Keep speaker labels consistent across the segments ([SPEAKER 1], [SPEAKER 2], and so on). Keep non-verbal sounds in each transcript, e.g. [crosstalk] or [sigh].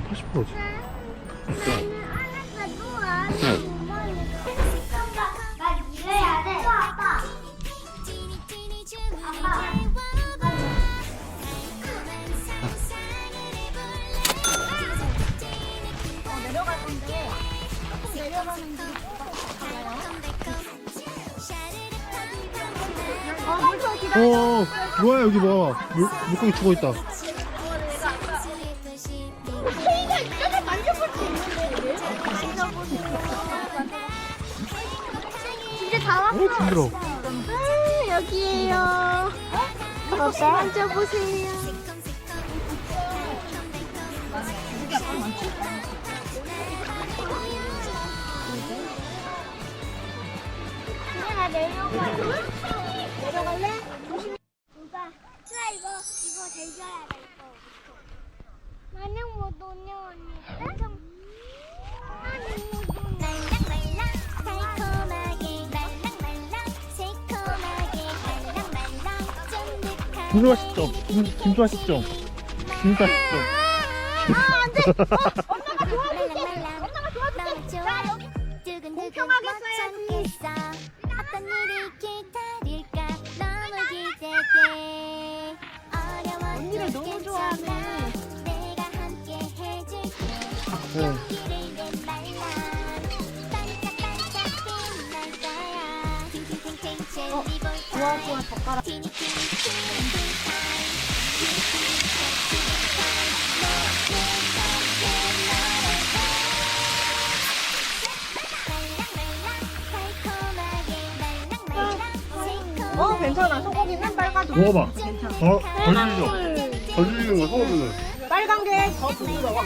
[SPEAKER 1] 80%지.
[SPEAKER 2] 나 이래야 돼. 아빠. 아빠. 내려갈 건데 내려가는 길 어,
[SPEAKER 1] 뭐야, 여기 봐. 물, 물고기 죽어 있다.
[SPEAKER 2] 이제 다 왔어.
[SPEAKER 1] 어, 징그러.
[SPEAKER 2] 아, 여기에요. 오빠 만져보세요. 내가 내려갈래? 내려갈래? 오빠, 수아 이거 이거 대줘야 돼 이거. 만약 못 오냐 언니.
[SPEAKER 1] 김수아 시점. 김, 김수아 시점. 김수아 시점.
[SPEAKER 2] 아, 안 돼. 어, 엄마가 도와줄게. 엄마가 도와줄게. 자, 여기. 공평하게 써야지.
[SPEAKER 3] 어떤 일이 기다릴까 너무 기대돼 어려워
[SPEAKER 2] 언니를 너무 좋아하네.
[SPEAKER 3] 내가 함께 해줄게
[SPEAKER 1] 네.
[SPEAKER 3] 랑말랑
[SPEAKER 2] 어, 괜찮아. 소고기는 빨가도.
[SPEAKER 1] 먹어봐. 더, 더 질려. 더 질리는 거 소금은.
[SPEAKER 2] 빨간 게 더 부드러워.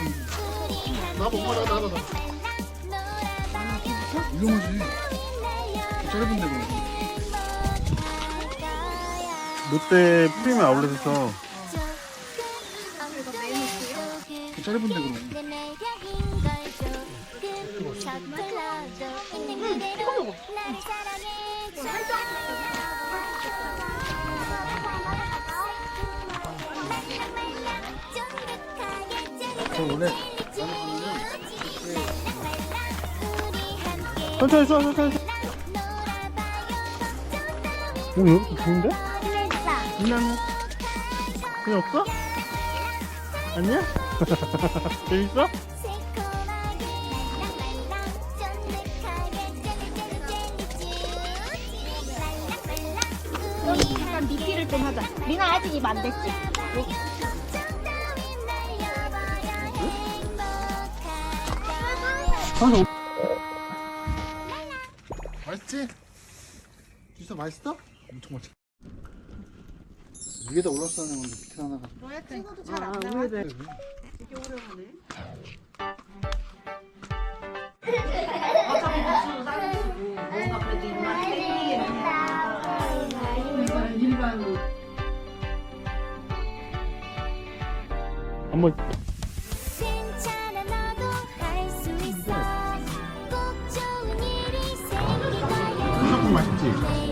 [SPEAKER 1] 나도 엄마, 나도, 나도. 이거 뭐지? 짧은 데로. 롯데 프리미엄 아울렛에서 짧은 데로.
[SPEAKER 3] 내 매력인 걸 조금 서툴러도 있는 그대로 나를 사랑해줘 말랑말랑 쫀득하게 젤리
[SPEAKER 1] 저 원래 천천히 쏴, 천천히 쏴. 오, 여기 좋은데? 장난해. 그냥 없어? 아니야? [laughs] 재밌어?
[SPEAKER 2] 여기 약간 미피를 좀 하자. 리나 아직 입 안 됐지?
[SPEAKER 1] 하나 맛있지? 주서 맛있어? 엄청 맛있어. 위에다 올라서는 건데 밑에 하나가.
[SPEAKER 2] 찍어도 잘 안 나와.
[SPEAKER 1] 한번.
[SPEAKER 3] 괜찮아 너도 할 수 있어. 꼭 좋은 일이 생길 거야.
[SPEAKER 1] 무조건 맛있지?